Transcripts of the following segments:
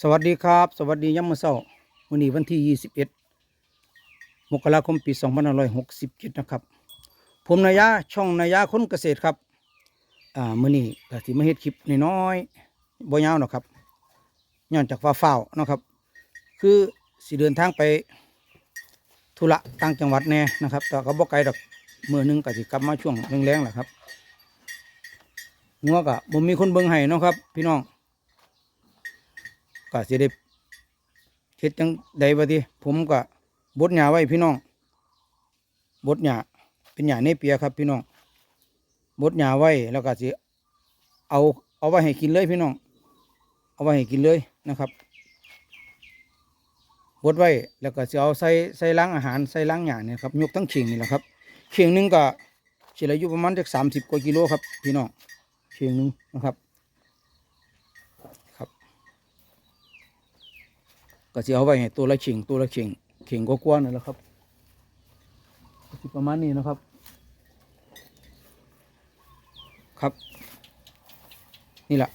สวัสดีครับ สวัสดียามมื้อเช้าวันนี้วันที่ 21 มกราคมปี 2567 นะครับ ผมนายาช่องนายาคนเกษตรครับ อ่ามื้อนี้ก็สิมาเฮ็ดคลิปน้อยๆบ่ยาวหรอกครับย้อนจากฟ้าฟ้าวเนาะครับ คือสิเดินทางไปธุระต่างจังหวัดแน่นะครับ แต่ก็บ่ไกลดอกมื้อหนึงก็สิกลับมาช่วงแรงๆแหละครับงัวก็บ่มีคนเบิ่งให้เนาะครับ พี่น้อง ก็สิได้เฮ็ดจังใดบ่ติผมก็บดหญ้าไว้พี่น้องบดหญ้าเป็นหญ้าเนเปียครับ พี่น้องบดหญ้าไว้แล้วก็สิเอาเอาไว้ให้กินเลยพี่น้อง เอาไว้ให้กินเลยนะครับบดไว้แล้วก็สิเอาใส่ใส่ล้างอาหารใส่ล้างหญ้าเนี่ยครับยกทั้งเข่งนี่แหละครับเข่งหนึงก็สิเหลือยู่ประมาณจัก30กว่ากิโลครับ พี่น้องเข่งหนึงนะครับ ก็จะเอาไว้ให้ตัวละเข่งตัวละเข่งเข่งก็กว้างนั่นแหละครับก็สิประมาณนี้นะครับ ครับ นี่แหละ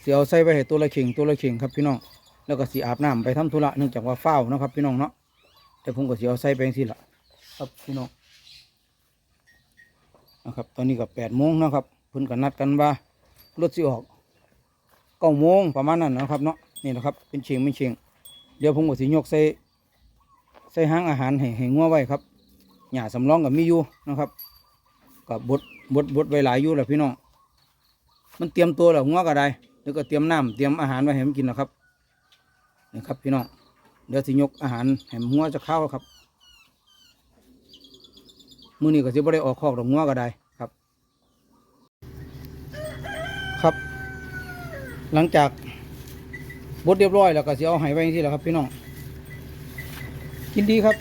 เสียเอาใส่ไว้ให้ตัวละเข่งตัวละเข่งครับพี่น้องแล้วก็สีอาบน้ำไปทำธุระเนื่องจากว่าเฝ้านะครับ พี่น้องเนาะแต่ผมก็สีเอาใส่ไปที่ละครับพี่น้องนะครับ ตอนนี้ก็แปดโมงนะครับเพิ่นก็นัดกันว่ารถสิออกเก้าโมงประมาณนั้นนะครับเนาะนี่นะครับเป็นเชียงเป็นเชียง เดี๋ยวผมก็สิยกใส่ใส่ห้างอาหารให้ให้งัวไว้ครับหญ้าสำรองกับมีอยู่นะครับกับบดบดบดไว้หลายอยู่แหละพี่น้องมันเตรียมตัวแล้วงัวก็ได้แล้วก็เตรียมน้ำเตรียมอาหารไว้ให้มันกินแล้วครับนี่ครับพี่น้องเดี๋ยวสิยกอาหารให้งัวจะเข้าครับมือนี้ก็สิบ่ได้ออกคอกดอกงัวก็ได้ครับ ครับ หลังจาก บดเรียบร้อยแล้วก็สิเอาไห้ไว้ที่แหละครับ พี่น้องกินดีครับ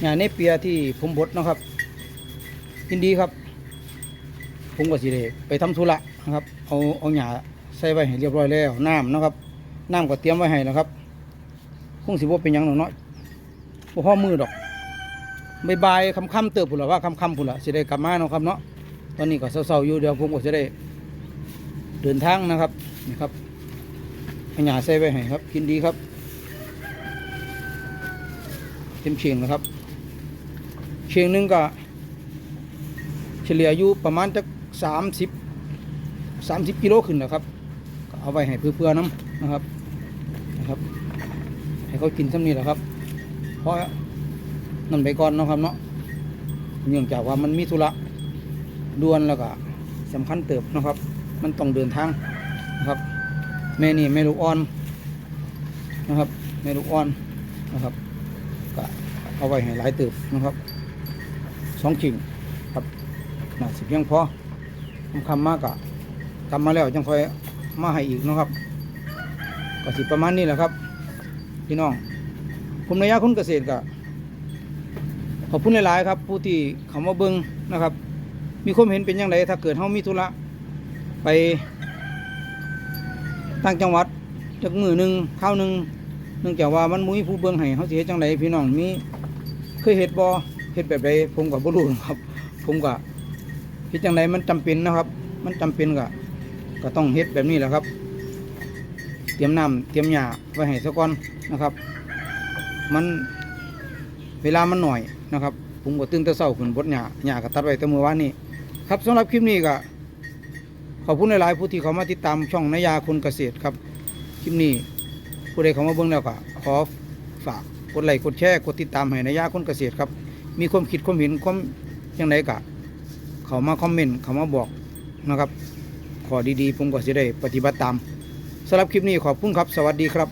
หญ้าเนเปียที่ผมบดนะครับกินดีครับ ผมก็สิได้ไปทำธุระนะครับ เอาเอาหญ้าใส่ไว้ให้เรียบร้อยแล้วน้ำนะครับน้ำก็เตรียมไว้ให้แล้วครับคงสิบ่เป็นยังหรอกเนาะบ่พอมือดอกบายๆค่ำเติบพุ่นละว่าค่ำๆพุ่นละสิได้กลับมาเนาะครับเนาะตอนนี้ก็เศร้าๆอยู่เดี๋ยวผมก็จะได้เดินทางนะครับนี่ครับ ให้หยาใส่ไว้ให้ครับ กินดีครับ เต็มเชียงนะครับ เชียงหนึงก็ เฉลี่ยอยู่ประมาณจักสามสิบสามสิบกิโลขึ้นนะครับก็เอาไว้ให้เพื่อๆน้ำนะครับนะครับ ให้เขากินซ้ำนี่แหละครับ เพราะนั่นไปก่อนนะครับเนาะเนื่องจากว่ามันมีธุระด่วนแล้วก็สำคัญเติบนะครับ มันต้องเดินทางนะครับ แม่นี่แม่ลูกอ่อนนะครับแม่ลูกอ่อนนะครับก็เอาไว้ให้หลายตืบนะครับสองกิ่งครับน่าสิเพียงพอคำมากอะทำมาแล้วจังคอยมาให้อีกนะครับก็สิประมาณนี้แหละครับพี่น้องผมนายาคุณเกษตรก็ขอบคุณหลายๆครับ ผู้ที่เขามาเบิ้งนะครับ มีความเห็นเป็นยังไงถ้าเกิดเขามีธุระไป ต่างจังหวัดจากมือหนึ่งข้าวหนึ่งเนื่องจากว่ามันมุ้ยผู้เบื้องให้เขาสิเฮ็ดจังไดพี่น้องมีเคยเฮ็ดบ่เฮ็ดแบบใดผมก็บ่รู้ครับ ผมก็เฮ็ดจังไดมันจำเป็นนะครับ มันจำเป็นก็ก็ต้องเฮ็ดแบบนี้แหละครับ เตรียมน้ำเตรียมหญ้าไว้ให้ซะก่อนนะครับ มันเวลามันหน่อยนะครับ ผมก็ตื่นแต่เช้าขึ้นบดหญ้าหญ้าก็ตัดไว้แต่มื้อวานนี้ครับสำหรับคลิปนี้ก็ ขอบคุณหลายๆผู้ที่เขามาติดตามช่องนายาคนเกษตรครับคลิปนี้ผู้ใดเขามาเบิ่งแล้วก็ขอฝากกดไลค์กดแชร์กดติดตามให้นายาคนเกษตรครับ มีความคิดความเห็นความยังไงกะเขามาคอมเมนต์เขามาบอกนะครับ ขอดีๆผมก็จะได้ปฏิบัติตามสำหรับคลิปนี้ขอบคุณครับ สวัสดีครับ